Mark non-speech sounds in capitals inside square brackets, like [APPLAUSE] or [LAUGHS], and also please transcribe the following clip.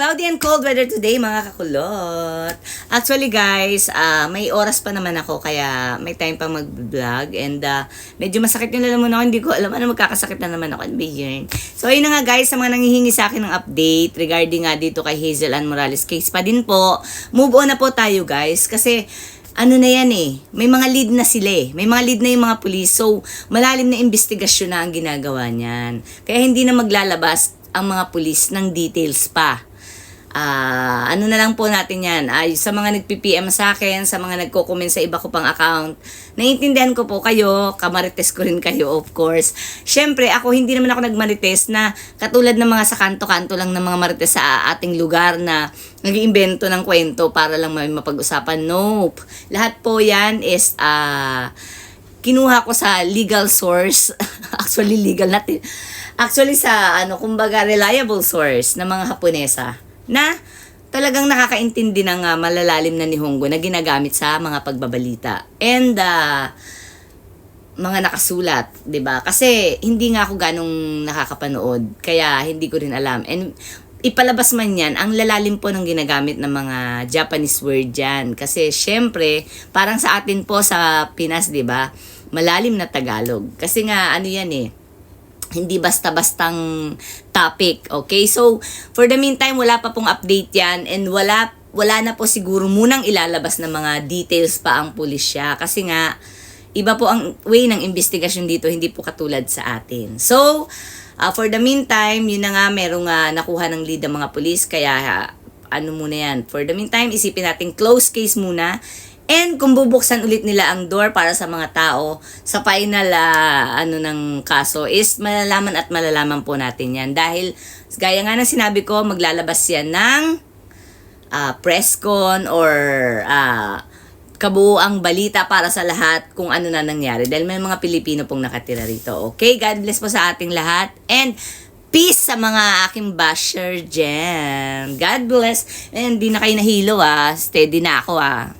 Cloudy and cold weather today mga kakulot. Actually guys, ah, may oras pa naman ako kaya may time pa mag-vlog and ah, medyo masakit yung lalamunan ako. Hindi ko alam ano magkakasakit na naman ako. Ano ba yun? So ayun na nga guys, sa mga nanghihingi sa akin ng update regarding nga dito kay Hazel Ann Morales case pa din po. Move on na po tayo guys kasi ano na yan eh, may mga lead na sila eh. May mga lead na yung mga pulis. So, malalim na investigasyon na ang ginagawa niyan. Kaya hindi na maglalabas ang mga pulis ng details pa. Ah, ano na lang po natin yan. Ay, sa mga nagpi-PM sa akin, sa mga nagko-comment sa iba ko pang account, naiintindihan ko po kayo, kamarites ko rin kayo, of course. Siyempre, ako hindi naman ako nagmarites na katulad ng mga sa kanto-kanto lang ng mga marites sa ating lugar na nag-iimbento ng kwento para lang may mapag-usapan. Nope. Lahat po yan is, ah, kinuha ko sa legal source. [LAUGHS] Actually, legal natin. Actually, sa, ano, kumbaga, reliable source ng mga Haponesa na talagang nakakaintindi ng ah, malalalim na nihongo na ginagamit sa mga pagbabalita. And, ah, mga nakasulat, 'di ba? Kasi hindi nga ako ganong nakakapanood, kaya hindi ko rin alam. And ipalabas man 'yan, ang lalalim po ng ginagamit ng mga Japanese word diyan. Kasi syempre, parang sa atin po sa Pinas, 'di ba? Malalim na Tagalog. Kasi nga ano 'yan eh, hindi basta-bastang topic. Okay? So, for the meantime, wala pa pong update yan and wala wala na po siguro munang ilalabas ng mga details pa ang pulisya kasi nga iba po ang way ng investigasyon dito, hindi po katulad sa atin. So, uh, for the meantime, yun na nga, merong uh, nakuha ng lead ng mga pulis, kaya uh, ano muna yan. For the meantime, isipin natin close case muna. And kung bubuksan ulit nila ang door para sa mga tao sa final ah, ano ng kaso is malalaman at malalaman po natin yan. Dahil gaya nga ng sinabi ko, maglalabas yan ng ah, press con or ah, kabuoang balita para sa lahat kung ano na nangyari. Dahil may mga Pilipino pong nakatira rito. Okay? God bless po sa ating lahat. And peace sa mga aking basher dyan. God bless. And di na kayo nahilo ah. Steady na ako ah.